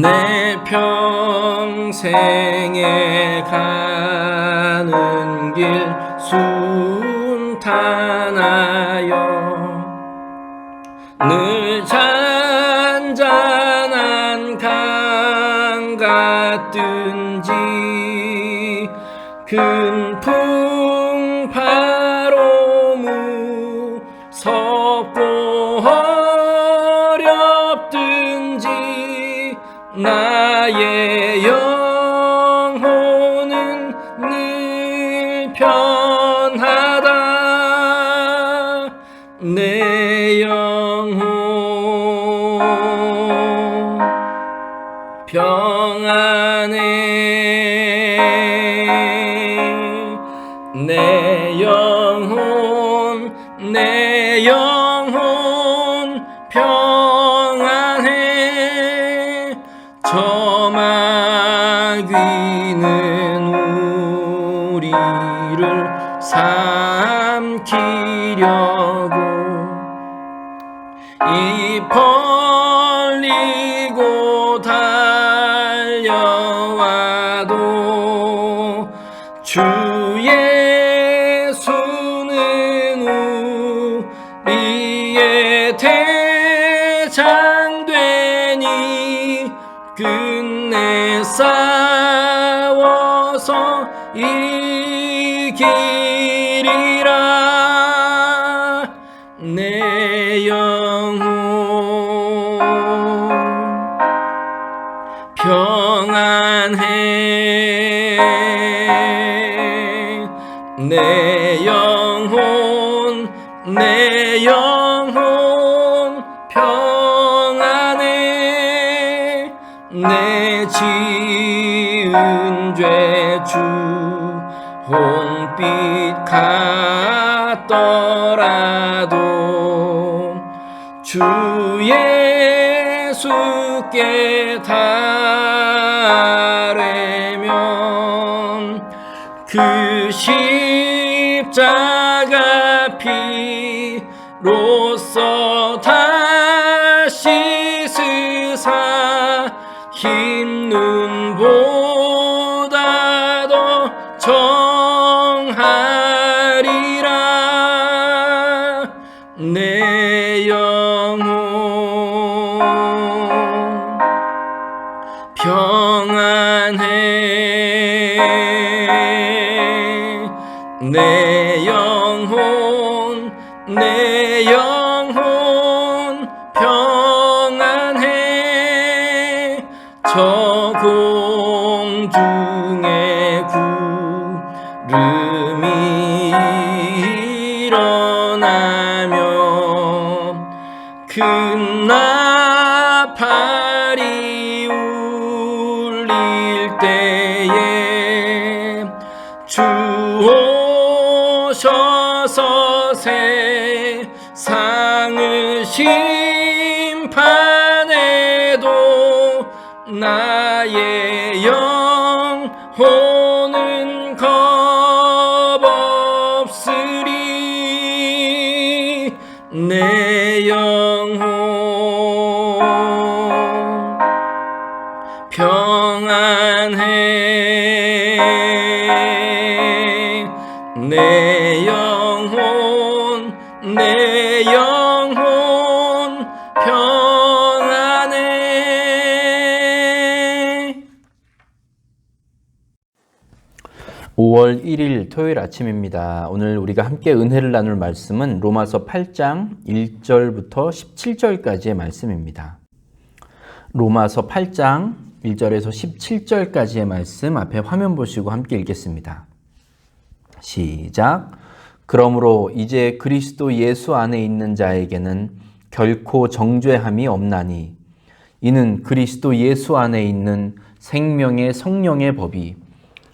내 평생에 가는 길 순탄하여 늘 잔잔한 강 같든 삼키려고. 이벌 내 영혼 평안해 내 지은 죄주 홍빛 같더라도 주 예수께 달래면 그 십자 내 나의 1일 토요일 아침입니다. 오늘 우리가 함께 은혜를 나눌 말씀은 로마서 8장 1절부터 17절까지의 말씀입니다. 로마서 8장 1절에서 17절까지의 말씀 앞에 화면 보시고 함께 읽겠습니다. 시작. 그러므로 이제 그리스도 예수 안에 있는 자에게는 결코 정죄함이 없나니 이는 그리스도 예수 안에 있는 생명의 성령의 법이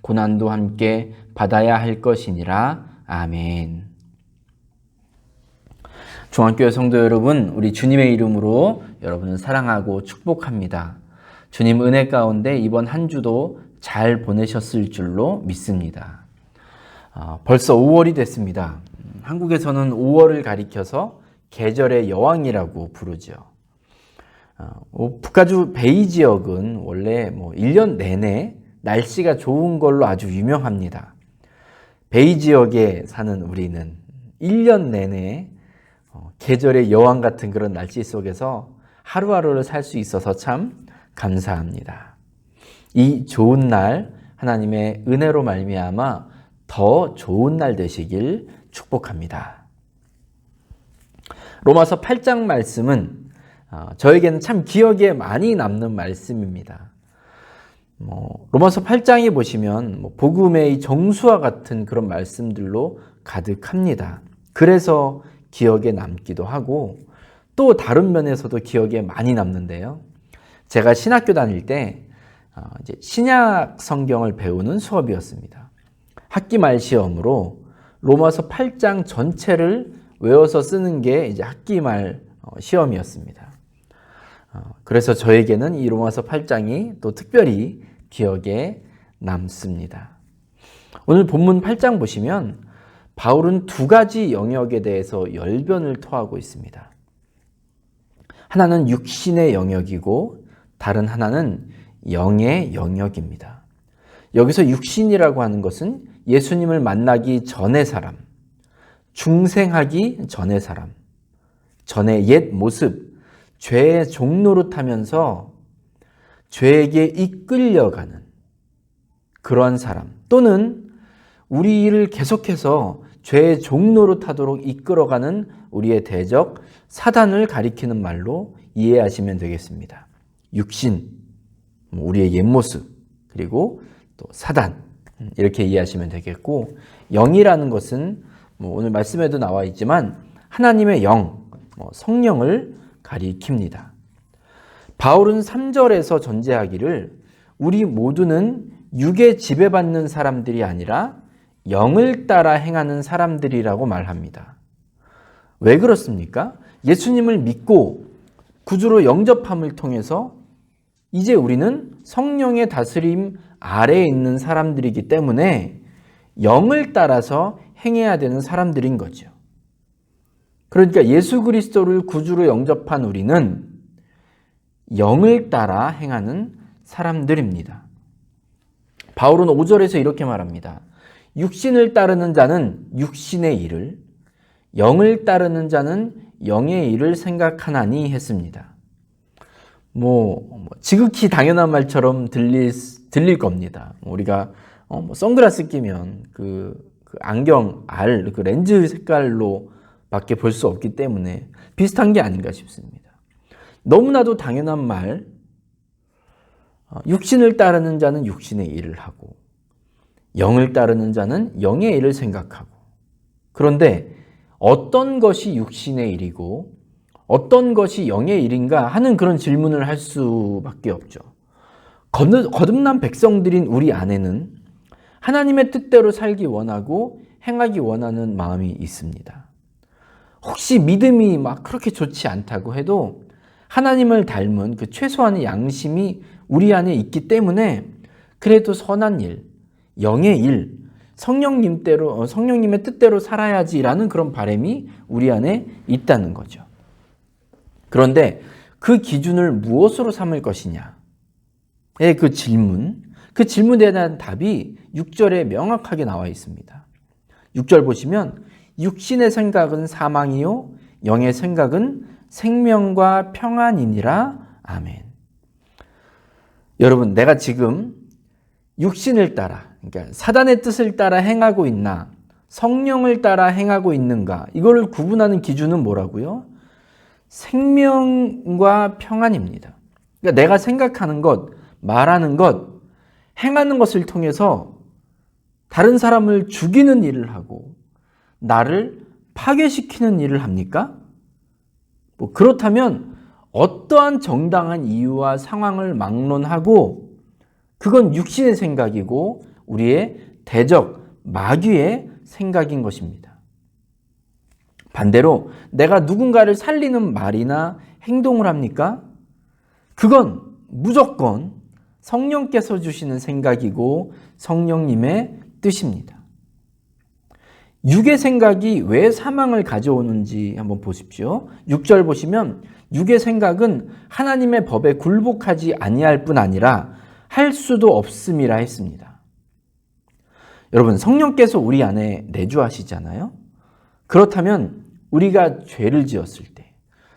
고난도 함께 받아야 할 것이니라. 아멘. 중앙교회 성도 여러분, 우리 주님의 이름으로 여러분을 사랑하고 축복합니다. 주님 은혜 가운데 이번 한 주도 잘 보내셨을 줄로 믿습니다. 어, 벌써 5월이 됐습니다. 한국에서는 5월을 가리켜서 계절의 여왕이라고 부르죠. 어, 북가주 베이 지역은 원래 뭐 1년 내내 날씨가 좋은 걸로 아주 유명합니다. 베이 지역에 사는 우리는 1년 내내 어, 계절의 여왕 같은 그런 날씨 속에서 하루하루를 살 수 있어서 참 감사합니다. 이 좋은 날 하나님의 은혜로 말미암아 더 좋은 날 되시길 축복합니다. 로마서 8장 말씀은 어, 저에게는 참 기억에 많이 남는 말씀입니다. 뭐, 로마서 8장에 보시면 뭐 복음의 정수와 같은 그런 말씀들로 가득합니다. 그래서 기억에 남기도 하고 또 다른 면에서도 기억에 많이 남는데요. 제가 신학교 다닐 때 어, 이제 신약 성경을 배우는 수업이었습니다. 학기 말 시험으로 로마서 8장 전체를 외워서 쓰는 게 이제 학기 말 어, 시험이었습니다. 어, 그래서 저에게는 이 로마서 8장이 또 특별히 기억에 남습니다. 오늘 본문 8장 보시면 바울은 두 가지 영역에 대해서 열변을 토하고 있습니다. 하나는 육신의 영역이고 다른 하나는 영의 영역입니다. 여기서 육신이라고 하는 것은 예수님을 만나기 전의 사람, 중생하기 전의 사람, 전의 옛 모습, 죄의 종로로 타면서 죄에게 이끌려가는 그러한 사람 또는 우리를 계속해서 죄의 종로로 타도록 이끌어가는 우리의 대적 사단을 가리키는 말로 이해하시면 되겠습니다. 육신, 뭐 우리의 옛모습, 그리고 또 사단 이렇게 이해하시면 되겠고 영이라는 것은 뭐 오늘 말씀에도 나와 있지만 하나님의 영, 뭐 성령을 가리킵니다. 바울은 3절에서 전제하기를 우리 모두는 육에 지배받는 사람들이 아니라 영을 따라 행하는 사람들이라고 말합니다. 왜 그렇습니까? 예수님을 믿고 구주로 영접함을 통해서 이제 우리는 성령의 다스림 아래에 있는 사람들이기 때문에 영을 따라서 행해야 되는 사람들인 거죠. 그러니까 예수 그리스도를 구주로 영접한 우리는 영을 따라 행하는 사람들입니다. 바울은 5절에서 이렇게 말합니다. 육신을 따르는 자는 육신의 일을, 영을 따르는 자는 영의 일을 생각하나니 했습니다. 뭐, 뭐 지극히 당연한 말처럼 들릴, 들릴 겁니다. 뭐 우리가 어, 뭐 선글라스 끼면 그, 그 안경 알, 그 렌즈 색깔로 밖에 볼 수 없기 때문에 비슷한 게 아닌가 싶습니다. 너무나도 당연한 말, 어, 육신을 따르는 자는 육신의 일을 하고, 영을 따르는 자는 영의 일을 생각하고, 그런데 어떤 것이 육신의 일이고, 어떤 것이 영의 일인가 하는 그런 질문을 할 수밖에 없죠. 거듭난 백성들인 우리 안에는 하나님의 뜻대로 살기 원하고 행하기 원하는 마음이 있습니다. 혹시 믿음이 막 그렇게 좋지 않다고 해도 하나님을 닮은 그 최소한의 양심이 우리 안에 있기 때문에 그래도 선한 일, 영의 일, 성령님대로 어, 성령님의 뜻대로 살아야지라는 그런 바람이 우리 안에 있다는 거죠. 그런데 그 기준을 무엇으로 삼을 것이냐의 그 질문, 그 질문에 대한 답이 6절에 명확하게 나와 있습니다. 6절 보시면 육신의 생각은 사망이요 영의 생각은 생명과 평안이니라. 아멘. 여러분, 내가 지금 육신을 따라, 그러니까 사단의 뜻을 따라 행하고 있나, 성령을 따라 행하고 있는가, 이거를 구분하는 기준은 뭐라고요? 생명과 평안입니다. 그러니까 내가 생각하는 것, 말하는 것, 행하는 것을 통해서 다른 사람을 죽이는 일을 하고 나를 파괴시키는 일을 합니까? 뭐 그렇다면 어떠한 정당한 이유와 상황을 막론하고 그건 육신의 생각이고 우리의 대적, 마귀의 생각인 것입니다. 반대로 내가 누군가를 살리는 말이나 행동을 합니까? 그건 무조건 성령께서 주시는 생각이고 성령님의 뜻입니다. 육의 생각이 왜 사망을 가져오는지 한번 보십시오. 6절 보시면 육의 생각은 하나님의 법에 굴복하지 아니할 뿐 아니라 할 수도 없음이라 했습니다. 여러분 성령께서 우리 안에 내주하시잖아요. 그렇다면 우리가 죄를 지었을 때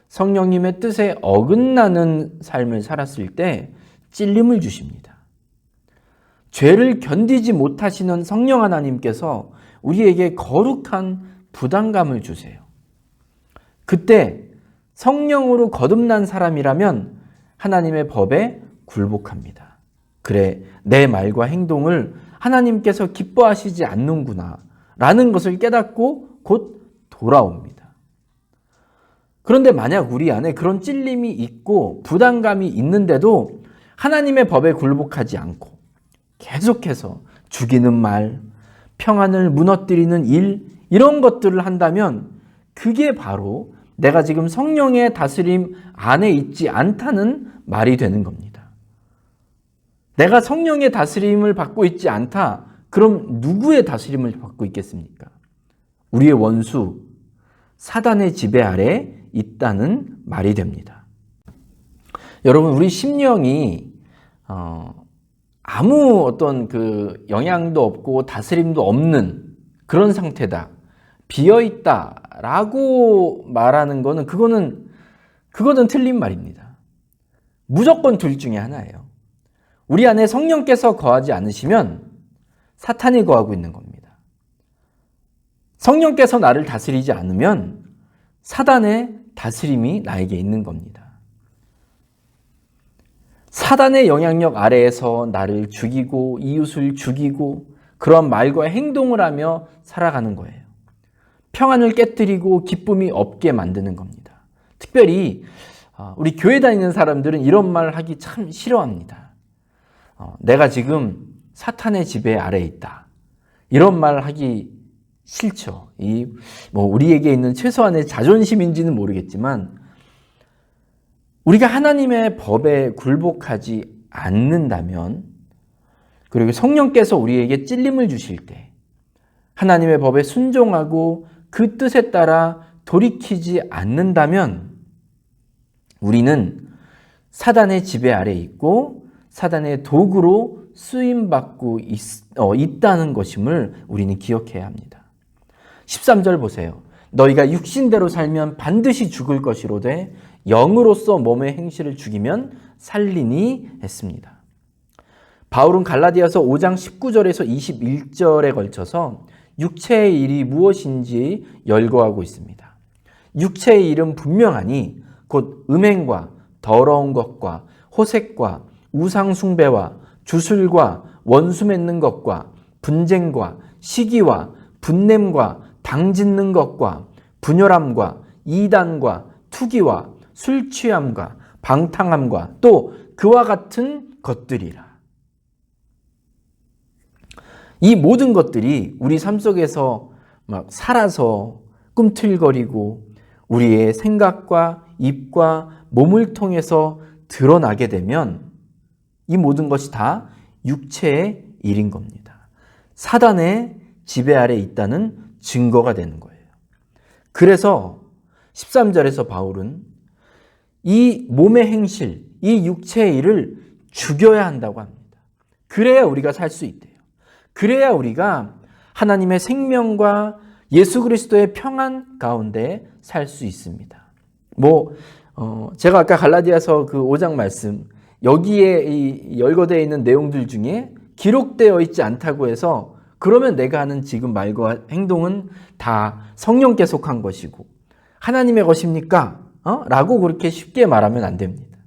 성령님의 뜻에 어긋나는 삶을 살았을 때 찔림을 주십니다. 죄를 견디지 못하시는 성령 하나님께서 우리에게 거룩한 부담감을 주세요. 그때 성령으로 거듭난 사람이라면 하나님의 법에 굴복합니다. 그래, 내 말과 행동을 하나님께서 기뻐하시지 않는구나. 라는 것을 깨닫고 곧 돌아옵니다. 그런데 만약 우리 안에 그런 찔림이 있고 부담감이 있는데도 하나님의 법에 굴복하지 않고 계속해서 죽이는 말, 평안을 무너뜨리는 일, 이런 것들을 한다면 그게 바로 내가 지금 성령의 다스림 안에 있지 않다는 말이 되는 겁니다. 내가 성령의 다스림을 받고 있지 않다. 그럼 누구의 다스림을 받고 있겠습니까? 우리의 원수, 사단의 지배 아래 있다는 말이 됩니다. 여러분, 우리 심령이, 어, 아무 어떤 그 영향도 없고 다스림도 없는 그런 상태다. 비어 있다라고 말하는 거는 그거는 그거는 틀린 말입니다. 무조건 둘 중에 하나예요. 우리 안에 성령께서 거하지 않으시면 사탄이 거하고 있는 겁니다. 성령께서 나를 다스리지 않으면 사단의 다스림이 나에게 있는 겁니다. 사단의 영향력 아래에서 나를 죽이고 이웃을 죽이고 그런 말과 행동을 하며 살아가는 거예요. 평안을 깨뜨리고 기쁨이 없게 만드는 겁니다. 특별히 어, 우리 교회 다니는 사람들은 이런 말 하기 참 싫어합니다. 어, 내가 지금 사탄의 지배 아래에 있다. 이런 말 하기 싫죠. 이, 뭐, 우리에게 있는 최소한의 자존심인지는 모르겠지만, 우리가 하나님의 법에 굴복하지 않는다면, 그리고 성령께서 우리에게 찔림을 주실 때, 하나님의 법에 순종하고 그 뜻에 따라 돌이키지 않는다면, 우리는 사단의 지배 아래 있고, 사단의 도구로 쓰임받고 있, 어, 있다는 것임을 우리는 기억해야 합니다. 13절 보세요. 너희가 육신대로 살면 반드시 죽을 것이로되 영으로서 몸의 행실을 죽이면 살리니 했습니다. 바울은 갈라디아서 5장 19절에서 21절에 걸쳐서 육체의 일이 무엇인지 열거하고 있습니다. 육체의 일은 분명하니 곧 음행과 더러운 것과 호색과 우상숭배와 주술과 원수 맺는 것과 분쟁과 시기와 분냄과 당 짓는 것과 분열함과 이단과 투기와 술 취함과 방탕함과 또 그와 같은 것들이라. 이 모든 것들이 우리 삶 속에서 막 살아서 꿈틀거리고 우리의 생각과 입과 몸을 통해서 드러나게 되면 이 모든 것이 다 육체의 일인 겁니다. 사단의 지배 아래 있다는 증거가 되는 거예요. 그래서 13절에서 바울은 이 몸의 행실, 이 육체의 일을 죽여야 한다고 합니다. 그래야 우리가 살 수 있대요. 그래야 우리가 하나님의 생명과 예수 그리스도의 평안 가운데 살 수 있습니다. 뭐, 어, 제가 아까 갈라디아서 그 5장 말씀, 여기에 이 열거되어 있는 내용들 중에 기록되어 있지 않다고 해서 그러면 내가 하는 지금 말과 행동은 다 성령께 속한 것이고 하나님의 것입니까? 어? 라고 그렇게 쉽게 말하면 안 됩니다.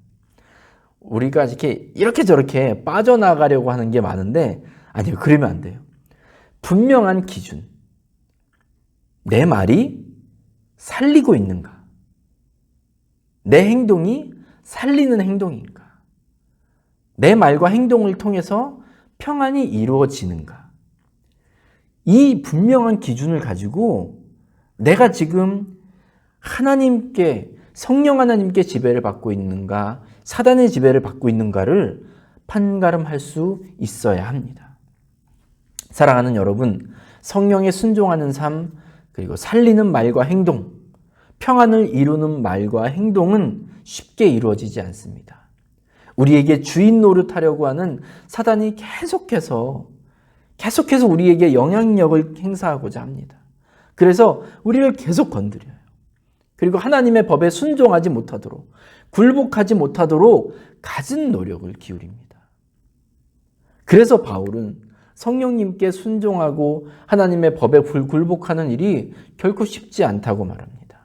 우리가 이렇게 이렇게 저렇게 빠져나가려고 하는 게 많은데 아니요 그러면 안 돼요. 분명한 기준. 내 말이 살리고 있는가? 내 행동이 살리는 행동인가? 내 말과 행동을 통해서 평안이 이루어지는가? 이 분명한 기준을 가지고 내가 지금 하나님께 성령 하나님께 지배를 받고 있는가 사단의 지배를 받고 있는가를 판가름할 수 있어야 합니다. 사랑하는 여러분, 성령에 순종하는 삶 그리고 살리는 말과 행동, 평안을 이루는 말과 행동은 쉽게 이루어지지 않습니다. 우리에게 주인 노릇하려고 하는 사단이 계속해서 계속해서 우리에게 영향력을 행사하고자 합니다. 그래서 우리를 계속 건드려요. 그리고 하나님의 법에 순종하지 못하도록, 굴복하지 못하도록 갖은 노력을 기울입니다. 그래서 바울은 성령님께 순종하고 하나님의 법에 굴복하는 일이 결코 쉽지 않다고 말합니다.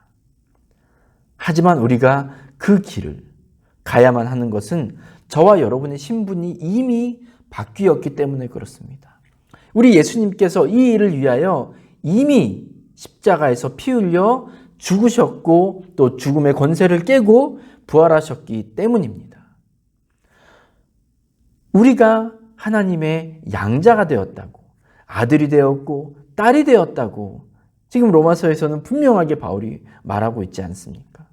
하지만 우리가 그 길을 가야만 하는 것은 저와 여러분의 신분이 이미 바뀌었기 때문에 그렇습니다. 우리 예수님께서 이 일을 위하여 이미 십자가에서 피 흘려 죽으셨고 또 죽음의 권세를 깨고 부활하셨기 때문입니다. 우리가 하나님의 양자가 되었다고, 아들이 되었고, 딸이 되었다고, 지금 로마서에서는 분명하게 바울이 말하고 있지 않습니까?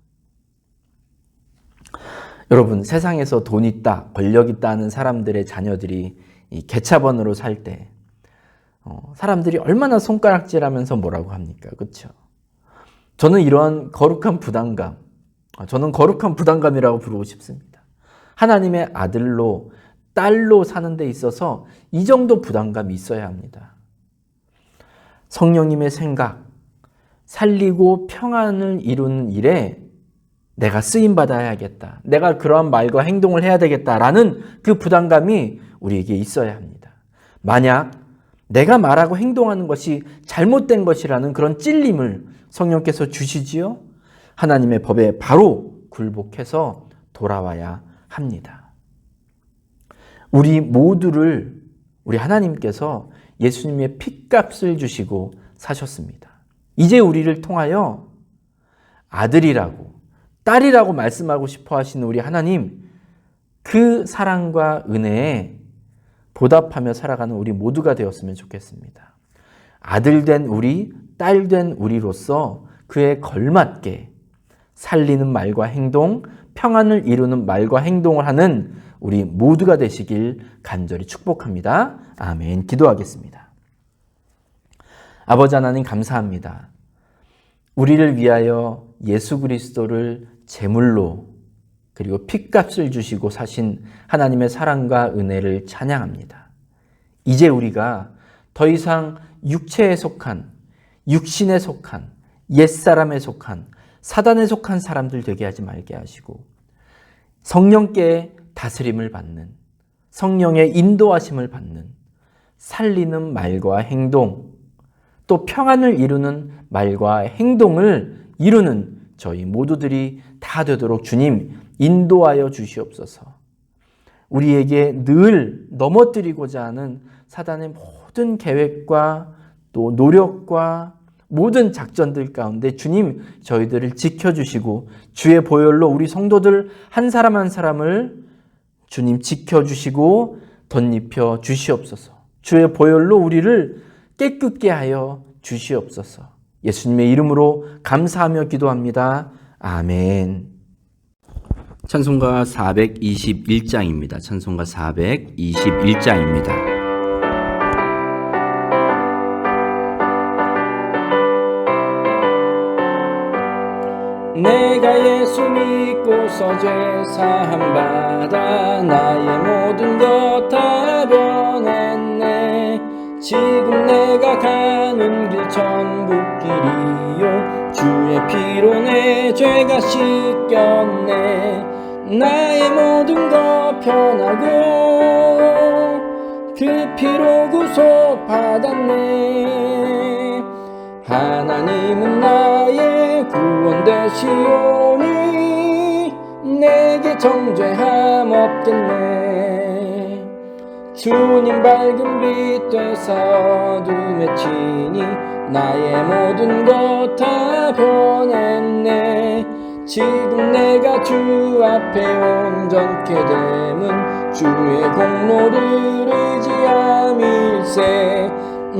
여러분, 세상에서 돈 있다, 권력 있다 하는 사람들의 자녀들이 이 개차번으로 살 때, 어, 사람들이 얼마나 손가락질하면서 뭐라고 합니까? 그렇죠? 저는 이러한 거룩한 부담감, 어, 저는 거룩한 부담감이라고 부르고 싶습니다. 하나님의 아들로 딸로 사는 데 있어서 이 정도 부담감이 있어야 합니다. 성령님의 생각, 살리고 평안을 이루는 일에 내가 쓰임 받아야겠다. 내가 그러한 말과 행동을 해야 되겠다라는 그 부담감이 우리에게 있어야 합니다. 만약 내가 말하고 행동하는 것이 잘못된 것이라는 그런 찔림을 성령께서 주시지요. 하나님의 법에 바로 굴복해서 돌아와야 합니다. 우리 모두를 우리 하나님께서 예수님의 핏값을 주시고 사셨습니다. 이제 우리를 통하여 아들이라고 딸이라고 말씀하고 싶어 하시는 우리 하나님 그 사랑과 은혜에 보답하며 살아가는 우리 모두가 되었으면 좋겠습니다. 아들 된 우리, 딸 된 우리로서 그에 걸맞게 살리는 말과 행동, 평안을 이루는 말과 행동을 하는 우리 모두가 되시길 간절히 축복합니다. 아멘. 기도하겠습니다. 아버지 하나님 감사합니다. 우리를 위하여 예수 그리스도를 제물로 그리고 핏값을 주시고 사신 하나님의 사랑과 은혜를 찬양합니다. 이제 우리가 더 이상 육체에 속한, 육신에 속한, 옛사람에 속한, 사단에 속한 사람들 되게 하지 말게 하시고 성령께 다스림을 받는, 성령의 인도하심을 받는, 살리는 말과 행동, 또 평안을 이루는 말과 행동을 이루는 저희 모두들이 다 되도록 주님 인도하여 주시옵소서. 우리에게 늘 넘어뜨리고자 하는 사단의 모든 계획과 또 노력과 모든 작전들 가운데 주님 저희들을 지켜주시고 주의 보혈로 우리 성도들 한 사람 한 사람을 주님 지켜주시고 덧입혀 주시옵소서. 주의 보혈로 우리를 깨끗게 하여 주시옵소서. 예수님의 이름으로 감사하며 기도합니다. 아멘. 찬송가 421장입니다. 찬송가 421장입니다. 내가 예수 믿고서 죄사함 받아 나의 모든 것 다 변했네 지금 내가 가는 길 천국 길이요 주의 피로 내 죄가 씻겼네 나의 모든 것 편하고 그 피로 구속 받았네. 하나님은 나의 구원 되시오니 내게 정죄함 없겠네. 주님 밝은 빛 되사 어둠에 치니 나의 모든 것 다 변했네 지금 내가 주 앞에 온전케 됨은 주의 공로를 의지함일세.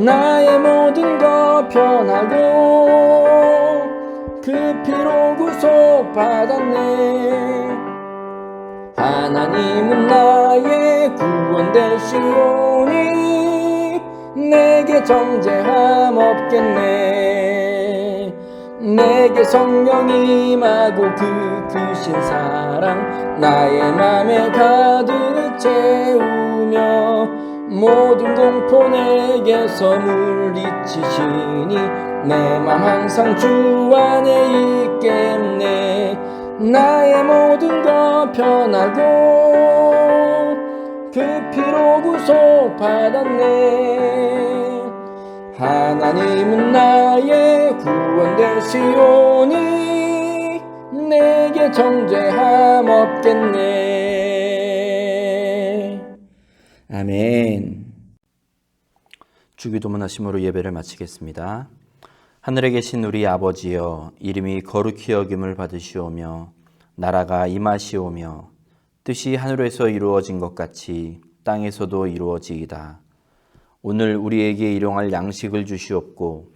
나의 모든 것 편하고 그 피로 구속 받았네. 하나님은 나의 구원 되시오니 내게 정죄함 없겠네 내게 성령이 임하고 그 크신 사랑 나의 맘에 가득 채우며 모든 공포 내게서 물리치시니 내 맘 항상 주 안에 있겠네. 나의 모든 것 편하고 그 피로 구속 받았네. 하나님은 나의 구원 되시오니 내게 정죄함 없겠네 아멘. 주기도문 하심으로 예배를 마치겠습니다. 하늘에 계신 우리 아버지여 이름이 거룩히 여김을 받으시오며 나라가 임하시오며 뜻이 하늘에서 이루어진 것 같이 땅에서도 이루어지이다. 오늘 우리에게 일용할 양식을 주시옵고